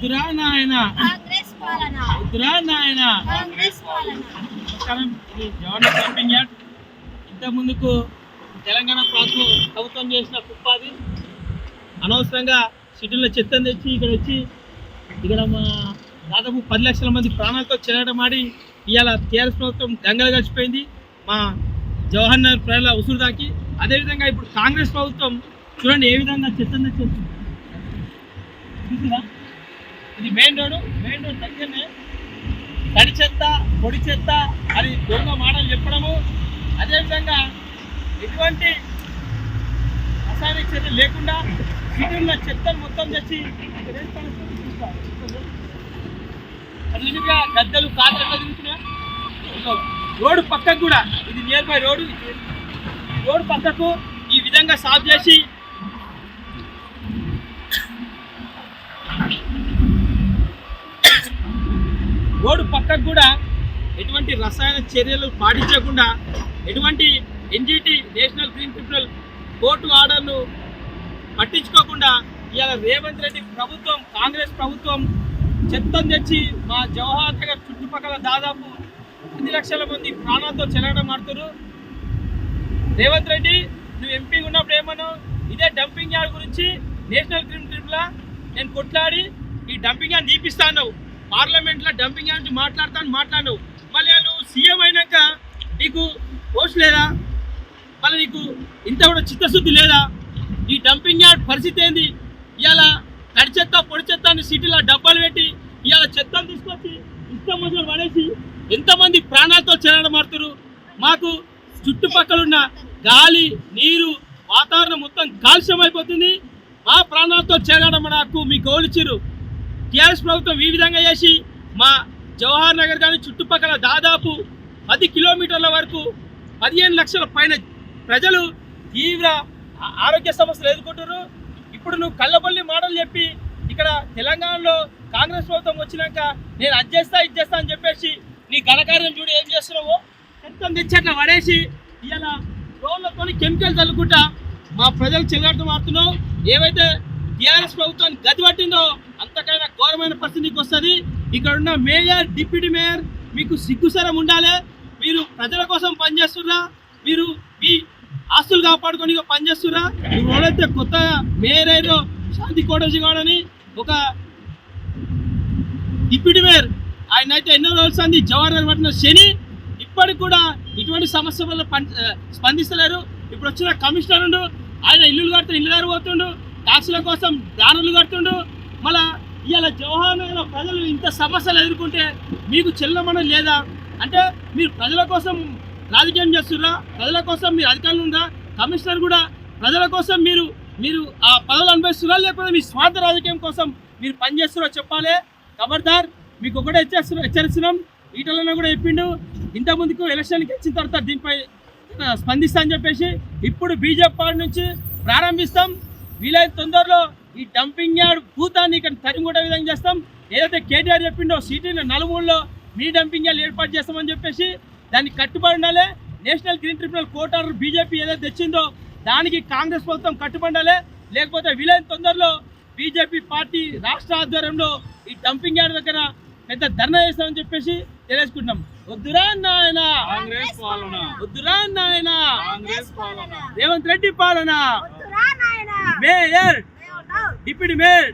వద్దురా నాయన కాంగ్రెస్ పాలన. వద్దురా నాయన కాంగ్రెస్ పాలన. నమస్కారం. ఇది జవహర్ క్యాంపింగ్ యార్డ్. ఇంత ముందుకు తెలంగాణ ప్రభుత్వం ప్రభుత్వం చేసిన కుప్పాది అనవసరంగా సిటీలో చెత్తను తెచ్చి ఇక్కడ వచ్చి ఇక్కడ మా దాదాపు పది లక్షల మంది ప్రాణాలతో చెలగటమాడి ఇవాళ టీఆర్ఎస్ ప్రభుత్వం గంగలు గడిచిపోయింది. మా జవహర్ నగర్ ప్రజల ఉసురు దాకి అదేవిధంగా ఇప్పుడు కాంగ్రెస్ ప్రభుత్వం చూడండి ఏ విధంగా చెత్తను తెచ్చేస్తుంది చూసారా? ఇది మెయిన్ రోడ్ మెయిన్ రోడ్ దగ్గరనే తడి చెత్త పొడి చెత్త అని దొంగ మాటలు చెప్పడము. అదేవిధంగా ఎటువంటి రసాయనిక చర్య లేకుండా సిటీలో చెత్తను మొత్తం తెచ్చి ఇక్కడ గద్దెలు అన్నిటిగా గద్దలు రోడ్డు పక్కకు కూడా ఇది నియర్ బై రోడ్డు రోడ్డు పక్కకు ఈ విధంగా సాఫ్ చేసి ఒక్కరు కూడా ఎటువంటి రసాయన చర్యలు పాటించకుండా ఎటువంటి NGT national green tribunal court ఆర్డర్ను పట్టించుకోకుండా ఇవాళ రేవంత్ రెడ్డి ప్రభుత్వం కాంగ్రెస్ ప్రభుత్వం చెత్తను తెచ్చి మా జవహర్ నగర్ చుట్టుపక్కల దాదాపు పది లక్షల మంది ప్రాణాలతో చెలగడం ఆడుతున్నారు రేవంత్ రెడ్డి నువ్వు ఎంపీ ఉన్నప్పుడు ఏమన్నావు? ఇదే డంపింగ్ యార్డ్ గురించి నేషనల్ గ్రీన్ ట్రిబ్యునల్ నేను కొట్లాడి ఈ డంపింగ్ యార్డ్ తీపిస్తాను పార్లమెంట్లో డంపింగ్ యార్డ్ గురించి మాట్లాడతాను మాట్లాడు మళ్ళీ నువ్వు సీఎం అయినాక నీకు పోస్ట్ లేదా? మళ్ళీ నీకు ఇంత కూడా చిత్తశుద్ధి లేదా? ఈ డంపింగ్ యార్డ్ పరిస్థితి ఏంది? ఇవాళ తడి చెత్త పొడి చెత్త అని సిటీలో డబ్బాలు పెట్టి ఇవాళ చెత్తను తీసుకొచ్చి ఇష్టం వచ్చిన పడేసి ఎంతమంది ప్రాణాలతో చెరడమారుతారు మాకు చుట్టుపక్కల ఉన్న గాలి నీరు వాతావరణం మొత్తం కాలుష్యం అయిపోతుంది. మా ప్రాణాలతో చెరగడం నాకు మీకు గౌలిచ్చిరు టీఆర్ఎస్ ప్రభుత్వం ఈ విధంగా చేసి మా జవహర్ నగర్ కానీ చుట్టుపక్కల దాదాపు పది కిలోమీటర్ల వరకు పదిహేను లక్షల పైన ప్రజలు తీవ్ర ఆరోగ్య సమస్యలు ఎదుర్కొంటున్నారు. ఇప్పుడు నువ్వు కళ్ళబొల్లి మాటలు చెప్పి ఇక్కడ తెలంగాణలో కాంగ్రెస్ ప్రభుత్వం వచ్చినాక నేను అది చేస్తా ఇది చేస్తా అని చెప్పేసి నీ ఘనకార్యం చూడు ఏం చేస్తున్నావో? చెత్తం తెచ్చి అట్లా పడేసి ఇలా రోడ్లతో కెమికల్ చల్లుకుంటా మా ప్రజలు చెల్లాడుతూ మారుతున్నావు. ఏవైతే టీఆర్ఎస్ ప్రభుత్వాన్ని గది పట్టిందో అంతకైనా ఘోరమైన పరిస్థితి వస్తుంది. ఇక్కడ ఉన్న మేయర్ డిప్యూటీ మేయర్ మీకు సిగ్గుసరం ఉండాలి. మీరు ప్రజల కోసం పనిచేస్తున్నా మీరు మీ ఆస్తులు కాపాడుకొని పనిచేస్తున్నా మీరు ఎవరైతే కొత్త మేయర్ అయ్యారో శాంతి కోటేజీ అని ఒక డిప్యూటీ మేయర్ ఆయన అయితే ఎన్నో రోజులు అంది జవహర్లాల్ పట్టిన శని ఇప్పటికి కూడా ఇటువంటి సమస్య వల్ల పన్- స్పందిస్తలేరు. ఇప్పుడు వచ్చిన కమిషనర్ ఉండు ఆయన ఇల్లులు కడుతూ ఇల్లు దగ్గర పోతుండు ట్యాక్సుల కోసం దారులు కడుతుండు మళ్ళా ఇలా జవహర్ నగర్ ప్రజలు ఇంత సమస్యలు ఎదుర్కొంటే మీకు చెల్లమనం లేదా? అంటే మీరు ప్రజల కోసం రాజకీయం చేస్తుర్రా ప్రజల కోసం మీరు అధికారులు ఉందా కమిషనర్ కూడా ప్రజల కోసం మీరు మీరు ఆ పదవులు అనుభవిస్తున్నారా? లేకపోతే మీ స్వార్థ రాజకీయం కోసం మీరు పనిచేస్తున్నారో? చెప్పాలి. ఖబర్దార్ మీకు ఒకటే హెచ్చరిస్తున్నా హెచ్చరిస్తున్నాం. ఈటలన్నా కూడా చెప్పిండు ఇంత ముందుకు ఎలక్షన్కి వచ్చిన తర్వాత దీనిపై స్పందిస్తా అని చెప్పేసి ఇప్పుడు బీజేపీ పార్టీ నుంచి ప్రారంభిస్తాం. వీలైన తొందరలో ఈ డంపింగ్ యార్డ్ భూతాన్ని ఇక్కడ తరిమికొట్టే విధంగా చేస్తాం. ఏదైతే కేటీఆర్ చెప్పిండో సిటీలో నలుమూలలో మీ డంపింగ్ యార్డ్ ఏర్పాటు చేస్తామని చెప్పేసి దానికి కట్టుబడి ఉండాలి. National green tribunal court order BJP ఏదైతే తెచ్చిందో దానికి కాంగ్రెస్ ప్రభుత్వం కట్టుబడి ఉండాలి. లేకపోతే వీలైన తొందరలో బీజేపీ పార్టీ రాష్ట్ర ఆధ్వర్యంలో ఈ డంపింగ్ యార్డ్ దగ్గర పెద్ద ధర్నా చేస్తామని చెప్పేసి తెలియజేసుకుంటున్నాం. వద్దురా నాయన. కాంగ్రెస్ పాలన. వద్దురా నాయన. కాంగ్రెస్ పాలన. రేవంత్ రెడ్డి పాలన. మేయర్ டிப்டி மேல்